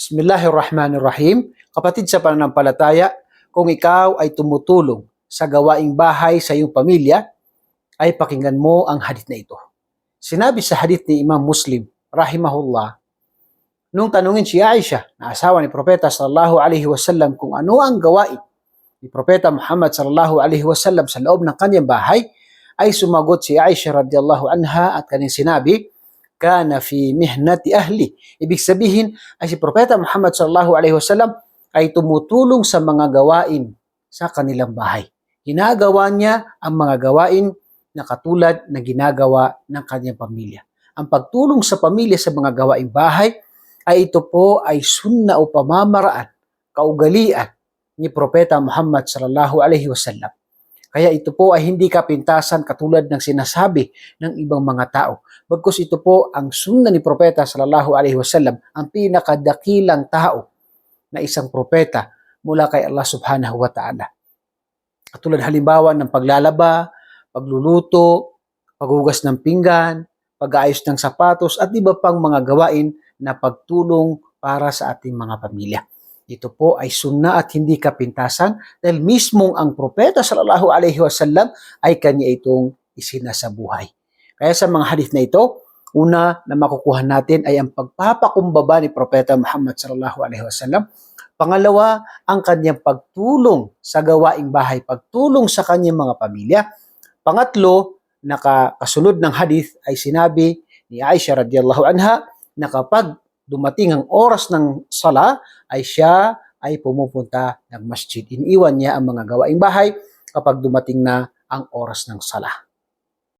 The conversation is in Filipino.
Bismillahirrahmanirrahim. Kapatid sa pananampalataya, kung ikaw ay tumutulong sa gawaing bahay sa iyong pamilya, ay pakinggan mo ang hadith na ito. Sinabi sa hadith ni Imam Muslim, rahimahullah, nung tanungin si Aisha, na asawa ni Propeta sallallahu alaihi wasallam kung ano ang gawain ni Propeta Muhammad sallallahu alaihi wasallam sa loob ng kanyang bahay, ay sumagot si Aisha radhiyallahu anha at kanyang sinabi, kana fi mihnati ahli. Ibig sabihin ay si Propeta Muhammad sallallahu alaihi wasallam ay tumutulong sa mga gawain sa kanilang bahay. Ginagawa niya ang mga gawain na katulad na ginagawa ng kanyang pamilya. Ang pagtulong sa pamilya sa mga gawaing bahay ay ito po ay sunna o pamamaraan, kaugalian ni Propeta Muhammad sallallahu alaihi wasallam. Kaya ito po ay hindi kapintasan katulad ng sinasabi ng ibang mga tao. Bagkus ito po ang sunna ni Propeta sallallahu alaihi wasallam, ang pinakadakilang tao na isang propeta mula kay Allah subhanahu wa ta'ala. Katulad halimbawa ng paglalaba, pagluluto, paghugas ng pinggan, pag-aayos ng sapatos at iba pang mga gawain na pagtulong para sa ating mga pamilya. Ito po ay sunna at hindi kapintasan dahil mismong ang propeta sallallahu alaihi wasallam ay kanya itong isinasabuhay. Kaya sa mga hadith na ito, una na makukuha natin ay ang pagpapakumbaba ni propeta Muhammad sallallahu alaihi wasallam. Pangalawa, ang kanyang pagtulong sa gawaing bahay, pagtulong sa kanyang mga pamilya. Pangatlo, nakasunod ng hadith ay sinabi ni Aisha radhiyallahu anha na kapag dumating ang oras ng sala ay siya ay pumupunta ng masjid. Iniwan niya ang mga gawaing bahay kapag dumating na ang oras ng sala.